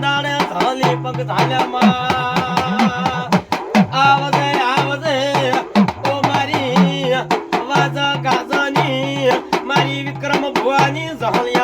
દાડે ધાલી પગ ધાલ્યામાં આવજે આવજે ઓ મારી વાજ ગાજની મારી વિક્રમ ભુવાની ઝહલિયા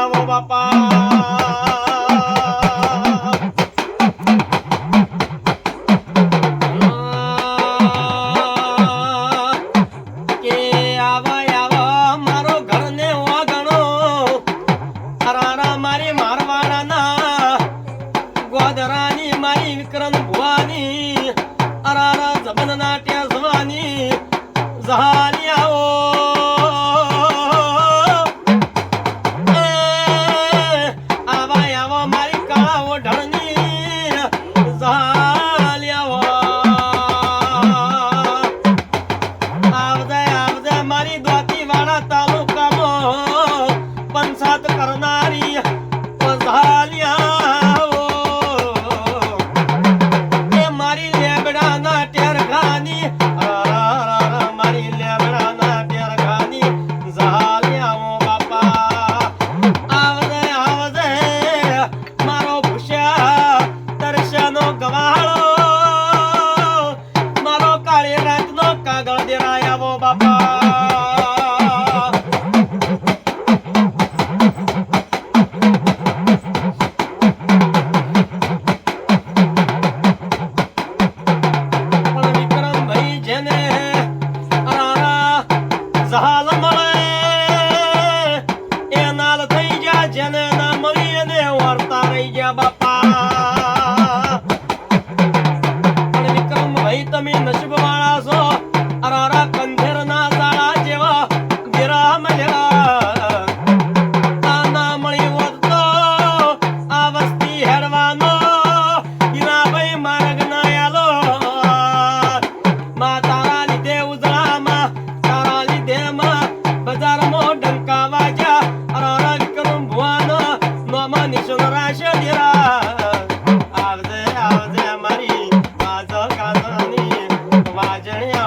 বাপ Wajahnya.